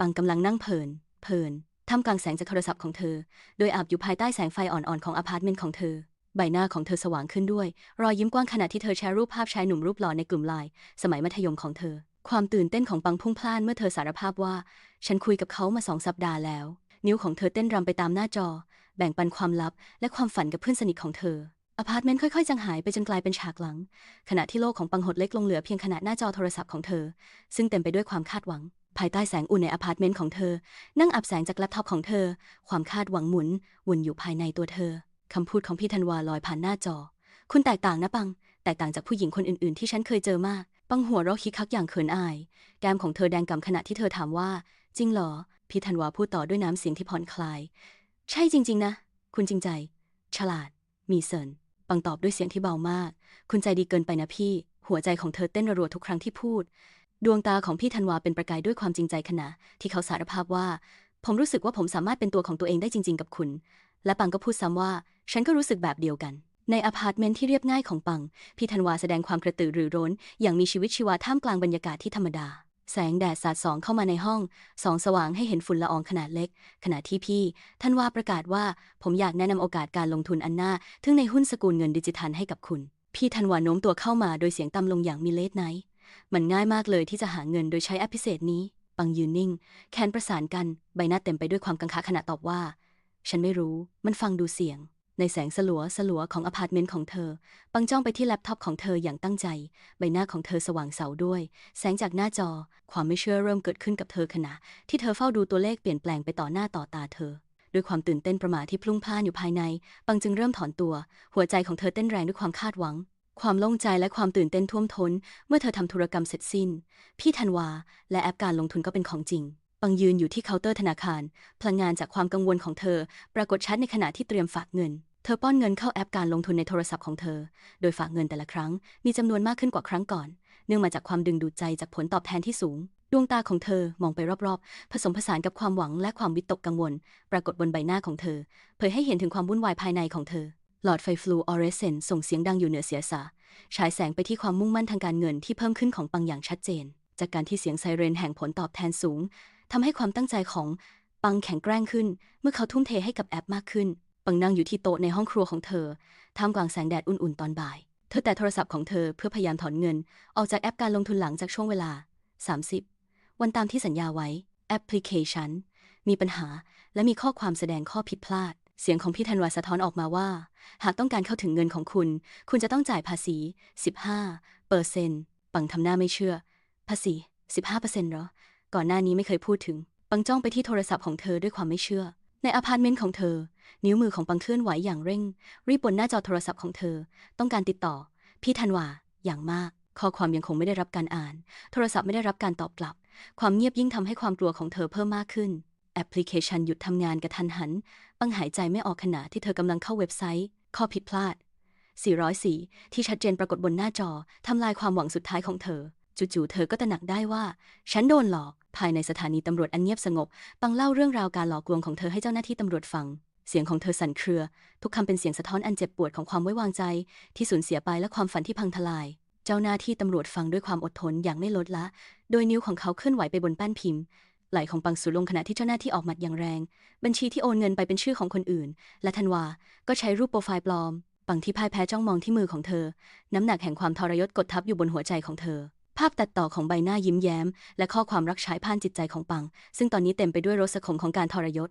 ปังกำลังนั่งเพลิน เพลินท่ามกลางแสงจากโทรศัพท์ของเธอ โดยอาบอยู่ภายใต้แสงไฟอ่อนๆของอพาร์ตเมนต์ของเธอ ใบหน้าของเธอสว่างขึ้นด้วย รอยยิ้มกว้างขณะที่เธอแชร์รูปภาพชายหนุ่มรูปหล่อในกลุ่มไลน์สมัยมัธยมของเธอ ความตื่นเต้นของปังพุ่งพล่านเมื่อเธอสารภาพว่า ฉันคุยกับเขามาสองสัปดาห์แล้ว นิ้วของเธอเต้นรำไปตามหน้าจอ แบ่งปันความลับ และความฝันกับเพื่อนสนิทของเธออพาร์ตเมนต์ค่อยๆจางหายไปจนกลายเป็นฉากหลัง ขณะที่โลกของปังหดเล็กลงเหลือเพียงขณะหน้าจอโทรศัพท์ของเธอ ซึ่งเต็มไปด้วยความคาดหวัง ภายใต้แสงอุ่นในอพาร์ตเมนต์ของเธอ นั่งอับแสงจากแล็ปท็อปของเธอ ความคาดหวังหมุนวนอยู่ภายในตัวเธอคำพูดของพี่ธันวาลอยผ่านหน้าจอ คุณแตกต่างนะปัง แตกต่างจากผู้หญิงคนอื่นๆ ที่ฉันเคยเจอมากปังหัวเราะคิกคักอย่างเขินอาย แก้มของเธอแดงก่ำขณะที่เธอถามว่า จริงเหรอ พี่ธันวาพูดต่อด้วยน้ำเสียงที่ผ่อนคลาย ใช่จริง ๆ นะ คุณจริงใจ ฉลาด มีเสินปังตอบด้วยเสียงที่เบามาก คุณใจดีเกินไปนะพี่ หัวใจของเธอเต้นรัวทุกครั้งที่พูด ดวงตาของพี่ธันวาเป็นประกายด้วยความจริงใจขณะ ที่เขาสารภาพว่า ผมรู้สึกว่าผมสามารถเป็นตัวของตัวเองได้จริง ๆ กับคุณ และปังก็พูดซ้ำว่า ฉันก็รู้สึกแบบเดียวกัน ในอพาร์ตเมนต์ที่เรียบง่ายของปัง พี่ธันวาแสดงความกระตือรือร้น อย่างมีชีวิตชีวาท่ามกลางบรรยากาศที่ธรรมดา แสงแดดสาดส่องเข้ามาในห้องส่องสว่างให้เห็นฝุ่นละอองขนาดเล็ก ขณะที่พี่ธันวาประกาศว่า ผมอยากแนะนำโอกาสการลงทุนอันน่าทึ่งในหุ้นสกุลเงินดิจิทัลให้กับคุณ พี่ธันวาโน้มตัวเข้ามาโดยเสียงต่ำลงอย่างมีเลสไนท์ มันง่ายมากเลยที่จะหาเงินโดยใช้แอปพิเศษนี้ ปังยืนนิ่ง แขนประสานกัน ใบหน้าเต็มไปด้วยความกังขาขณะตอบว่า ฉันไม่รู้ มันฟังดูเสียง ในแสงสลัวสลัวของอพาร์ตเมนต์ของเธอ ปังจ้องไปที่แล็ปท็อปของเธออย่างตั้งใจ ใบหน้าของเธอสว่างเสาด้วย แสงจากหน้าจอ ความไม่เชื่อเริ่มเกิดขึ้นกับเธอขณะ ที่เธอเฝ้าดูตัวเลขเปลี่ยนแปลงไปต่อหน้าต่อตาเธอด้วยความตื่นเต้นประมาที่พลุ่งพล่านอยู่ภายใน ปังจึงเริ่มถอนตัว หัวใจของเธอเต้นแรงด้วยความคาดหวัง ความโล่งใจและความตื่นเต้นท่วมท้น เมื่อเธอทำธุรกรรมเสร็จสิ้น พี่ธันวา และแอปการลงทุนก็เป็นของจริง ปังยืนอยู่ที่เคาน์เตอร์ธนาคาร พลังงานจากความกังวลของเธอ ปรากฏชัดในขณะที่เตรียมฝากเงิน เธอป้อนเงินเข้าแอปการลงทุนในโทรศัพท์ของเธอ โดยฝากเงินแต่ละครั้ง มีจำนวนมากขึ้นกว่าครั้งก่อน เนื่องมาจากความดึงดูดใจจากผลตอบแทนที่สูง ดวงตาของเธอมองไปรอบๆ ผสมผสานกับความหวังและความวิตกกังวล ปรากฏบนใบหน้าของเธอ เผยให้เห็นถึงความวุ่นวายภายในของเธอ หลอดไฟฟลูออเรสเซนต์ส่งเสียงดังอยู่เหนือเสียสาฉายแสงไปที่ความมุ่งมั่นทางการเงินที่เพิ่มขึ้นของปังอย่างชัดเจน จากการที่เสียงไซเรนแห่งผลตอบแทนสูงทำให้ความตั้งใจของปังแข็งแกร่งขึ้น เมื่อเขาทุ่มเทให้กับแอปมากขึ้น ปังนั่งอยู่ที่โต๊ะในห้องครัวของเธอท่ามกลางแสงแดดอุ่นๆตอนบ่าย เธอแต่โทรศัพท์ของเธอเพื่อพยายามถอนเงิน ออกจากแอปการลงทุนหลังจากช่วงเวลา 30 วันตามที่สัญญาไว้แอปพลิเคชัน มีปัญหาและมีข้อความแสดงข้อผิดพลาด เสียงของพี่ธันวาสะท้อนออกมาว่า หากต้องการเข้าถึงเงินของคุณ คุณจะต้องจ่ายภาษี 15เปอร์เซนต์ปังทำหน้าไม่เชื่อ ภาษี 15เปอร์เซนต์หรอ ก่อนหน้านี้ไม่เคยพูดถึง ปังจ้องไปที่โทรศัพท์ของเธอด้วยความไม่เชื่อ ในอพาร์ตเมนต์ของเธอ นิ้วมือของปังเคลื่อนไหวอย่างเร่ง รีบบนหน้าจอโทรศัพท์ของเธอ ต้องการติดต่อ พี่ธันวา อย่างมาก ข้อความยังคงไม่ได้รับการอ่าน โทรศัพท์ไม่ได้รับการตอบกลับ ความเงียบยิ่งทำให้ความกลัวของเธอเพิ่มมากขึ้น ปพลิเคชันหยุดทำงานกระทันหัน ปังหายใจไม่ออกขณะที่เธอกำลังเข้าเว็บไซต์ ข้อผิดพลาด 404 ที่ชัดเจนปรากฏบนหน้าจอ ทำลายความหวังสุดท้ายของเธอ จู่ๆ เธอก็ตระหนักได้ว่า ฉันโดนหลอก ภายในสถานีตำรวจอันเงียบสงบ ปังเล่าเรื่องราวการหลอกลวงของเธอให้เจ้าหน้าที่ตำรวจฟัง เสียงของเธอสั่นเครือ ทุกคำเป็นเสียงสะท้อนอันเจ็บปวดของความไว้วางใจ ที่สูญเสียไปและความฝันที่พังทลายเจ้าหน้าที่ตำรวจฟังด้วยความอดทนอย่างไม่ลดละ โดยนิ้วของเขาเคลื่อนไหวไปบนแป้นพิมพ์ ไหลของปังสูลงขณะที่เจ้าหน้าที่ออกหมัดอย่างแรง บัญชีที่โอนเงินไปเป็นชื่อของคนอื่น และธันวา ก็ใช้รูปโปรไฟล์ปลอม ปังที่พ่ายแพ้จ้องมองที่มือของเธอ น้ำหนักแห่งความทรยศกดทับอยู่บนหัวใจของเธอ ภาพตัดต่อของใบหน้ายิ้มแย้ม และข้อความรักใช้ผ่านจิตใจของปัง ซึ่งตอนนี้เต็มไปด้วยรสขมของการทรยศ